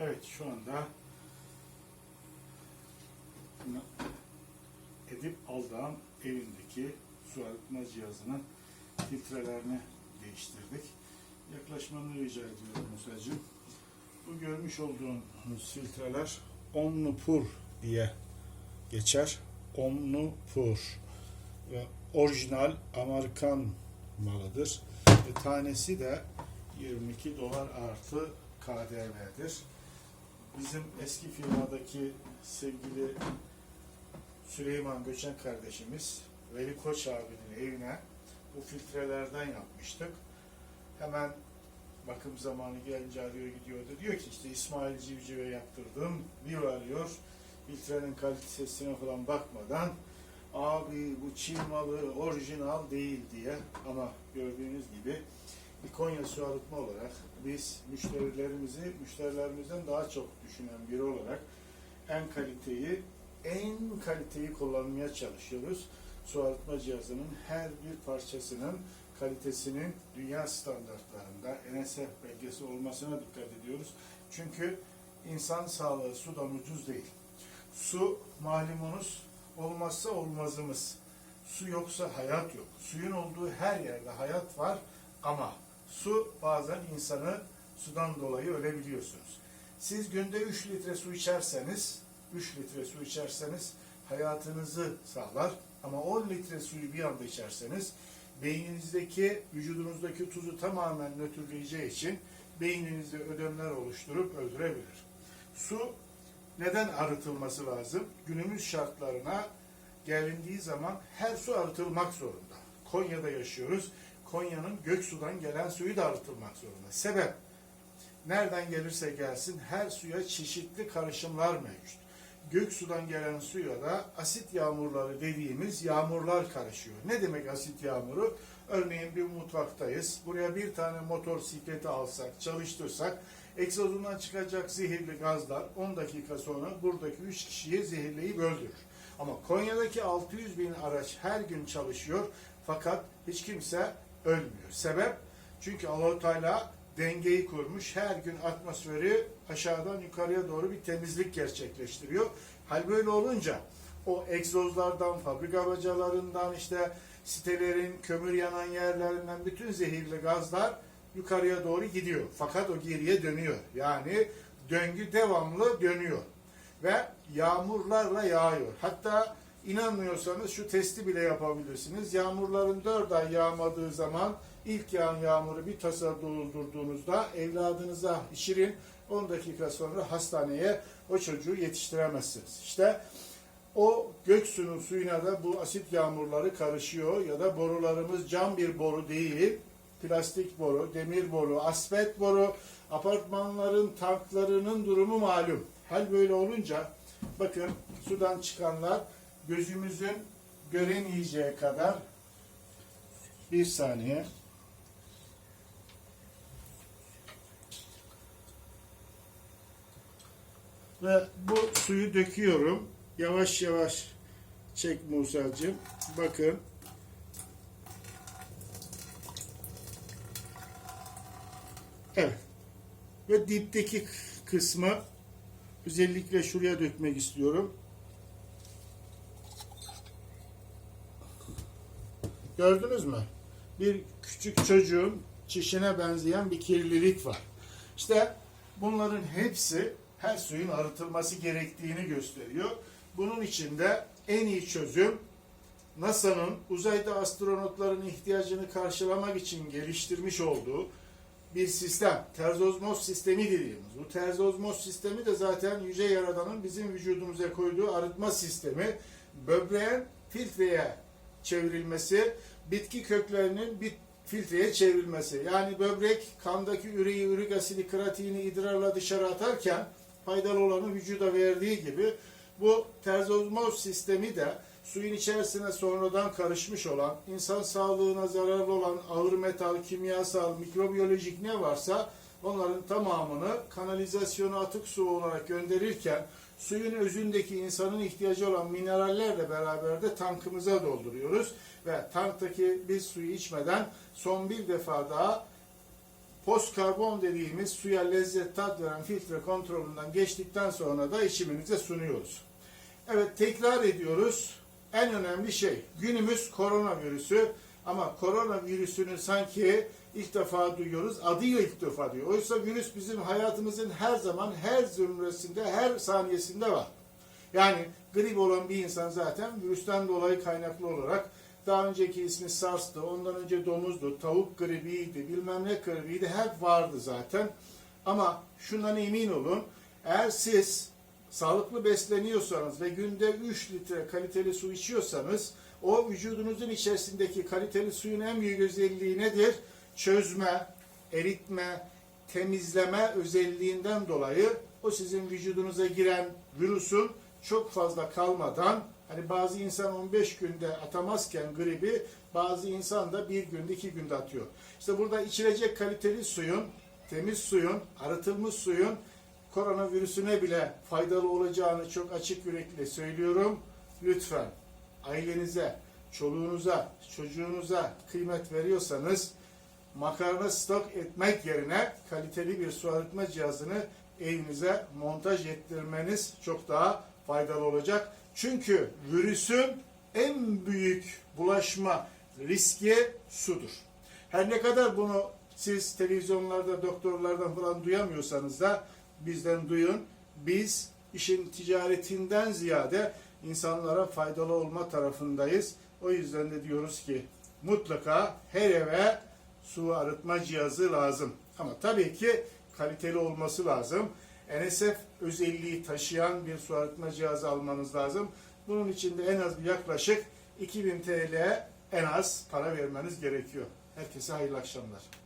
Evet şu anda Edip Aldağ'ın evindeki su arıtma cihazının filtrelerini değiştirdik. Yaklaşmanı rica ediyorum Musa'cığım. Bu görmüş olduğunuz filtreler Omnipur diye geçer. Omnipur ve orijinal Amerikan malıdır. Ve tanesi de 22 dolar artı KDV'dir. Bizim eski firmadaki sevgili Süleyman Göçen kardeşimiz Veli Koç abinin evine bu filtrelerden yapmıştık. Hemen bakım zamanı gelince arıyor gidiyordu. Diyor ki işte İsmail Civciv'e yaptırdım. Bir arıyor. Filtrenin kalitesine falan bakmadan abi bu Çin malı orijinal değil diye ama gördüğünüz gibi bir Konya su arıtma olarak biz müşterilerimizi müşterilerimizden daha çok düşünen biri olarak en kaliteyi en kaliteyi kullanmaya çalışıyoruz. Su arıtma cihazının her bir parçasının kalitesinin dünya standartlarında NSF belgesi olmasına dikkat ediyoruz. Çünkü insan sağlığı sudan ucuz değil. Su malumunuz olmazsa olmazımız. Su yoksa hayat yok. Suyun olduğu her yerde hayat var ama su bazen insanı sudan dolayı ölebiliyorsunuz. Siz günde 3 litre su içerseniz, 3 litre su içerseniz hayatınızı sağlar. Ama 10 litre suyu bir anda içerseniz beyninizdeki, vücudunuzdaki tuzu tamamen nötrleyeceği için beyninizde ödemler oluşturup öldürebilir. Su neden arıtılması lazım? Günümüz şartlarına gelindiği zaman her su arıtılmak zorunda. Konya'da yaşıyoruz. Konya'nın Göksu'dan gelen suyu da arıtılmak zorunda. Sebep? Nereden gelirse gelsin her suya çeşitli karışımlar mevcut. Göksu'dan gelen suya da asit yağmurları dediğimiz yağmurlar karışıyor. Ne demek asit yağmuru? Örneğin bir mutfaktayız. Buraya bir tane motor sikleti alsak, çalıştırsak egzozundan çıkacak zehirli gazlar 10 dakika sonra buradaki 3 kişiyi zehirleyip öldürür. Ama Konya'daki 600 bin araç her gün çalışıyor fakat hiç kimse ölmüyor. Sebep? Çünkü Allah-u Teala dengeyi kurmuş. Her gün atmosferi aşağıdan yukarıya doğru bir temizlik gerçekleştiriyor. Hal böyle olunca o egzozlardan, fabrika bacalarından, işte sitelerin, kömür yanan yerlerinden bütün zehirli gazlar yukarıya doğru gidiyor. Fakat o geriye dönüyor. Yani döngü devamlı dönüyor. Ve yağmurlarla yağıyor. Hatta inanmıyorsanız şu testi bile yapabilirsiniz. Yağmurların dört ay yağmadığı zaman ilk yağan yağmuru bir tasa doldurduğunuzda evladınıza içirin. 10 dakika sonra hastaneye o çocuğu yetiştiremezsiniz. İşte o göksunun suyuna da bu asit yağmurları karışıyor ya da borularımız cam bir boru değil, plastik boru, demir boru, asbest boru, apartmanların tanklarının durumu malum. Hal böyle olunca bakın sudan çıkanlar gözümüzün göremeyeceği kadar bir saniye ve bu suyu döküyorum. Yavaş yavaş çek Musa'cığım. Bakın. Evet. Ve dipteki kısmı özellikle şuraya dökmek istiyorum. Gördünüz mü? Bir küçük çocuğun çişine benzeyen bir kirlilik var. İşte bunların hepsi her suyun arıtılması gerektiğini gösteriyor. Bunun için de en iyi çözüm NASA'nın uzayda astronotların ihtiyacını karşılamak için geliştirmiş olduğu bir sistem. Terzozmoz sistemi dediğimiz. Bu terzozmoz sistemi de zaten Yüce Yaradan'ın bizim vücudumuza koyduğu arıtma sistemi. Böbreğin filtreye çevrilmesi, bitki köklerinin bit filtreye çevrilmesi. Yani böbrek kandaki üreyi, ürik asidi, kreatini idrarla dışarı atarken faydalı olanı vücuda verdiği gibi bu terzozmoz sistemi de suyun içerisine sonradan karışmış olan, insan sağlığına zararlı olan ağır metal, kimyasal, mikrobiyolojik ne varsa onların tamamını kanalizasyona atık su olarak gönderirken suyun özündeki insanın ihtiyacı olan minerallerle beraber de tankımıza dolduruyoruz ve tanktaki biz suyu içmeden son bir defa daha post karbon dediğimiz suya lezzet tat veren filtre kontrolünden geçtikten sonra da içiminize sunuyoruz. Evet tekrar ediyoruz. En önemli şey günümüz koronavirüsü ama koronavirüsünü sanki ilk defa duyuyoruz. Adıyla ilk defa diyor. Oysa virüs bizim hayatımızın her zaman her zümresinde her saniyesinde var. Yani grip olan bir insan zaten virüsten dolayı kaynaklı olarak daha önceki ismi SARS'tı, ondan önce domuzdu, tavuk gribiydi, bilmem ne gribiydi hep vardı zaten. Ama şundan emin olun, eğer siz sağlıklı besleniyorsanız ve günde 3 litre kaliteli su içiyorsanız o vücudunuzun içerisindeki kaliteli suyun en büyük özelliği nedir? Çözme, eritme, temizleme özelliğinden dolayı o sizin vücudunuza giren virüsün çok fazla kalmadan hani bazı insan 15 günde atamazken gribi bazı insan da bir günde iki günde atıyor. İşte burada içilecek kaliteli suyun, temiz suyun, arıtılmış suyun koronavirüsüne bile faydalı olacağını çok açık yürekli söylüyorum. Lütfen ailenize, çoluğunuza, çocuğunuza kıymet veriyorsanız makarna stok etmek yerine kaliteli bir su arıtma cihazını evinize montaj ettirmeniz çok daha faydalı olacak. Çünkü virüsün en büyük bulaşma riski sudur. Her ne kadar bunu siz televizyonlarda, doktorlardan falan duyamıyorsanız da bizden duyun. Biz işin ticaretinden ziyade insanlara faydalı olma tarafındayız. O yüzden de diyoruz ki mutlaka her eve su arıtma cihazı lazım. Ama tabii ki kaliteli olması lazım. NSF özelliği taşıyan bir su arıtma cihazı almanız lazım. Bunun için de en az yaklaşık 2000 TL en az para vermeniz gerekiyor. Herkese hayırlı akşamlar.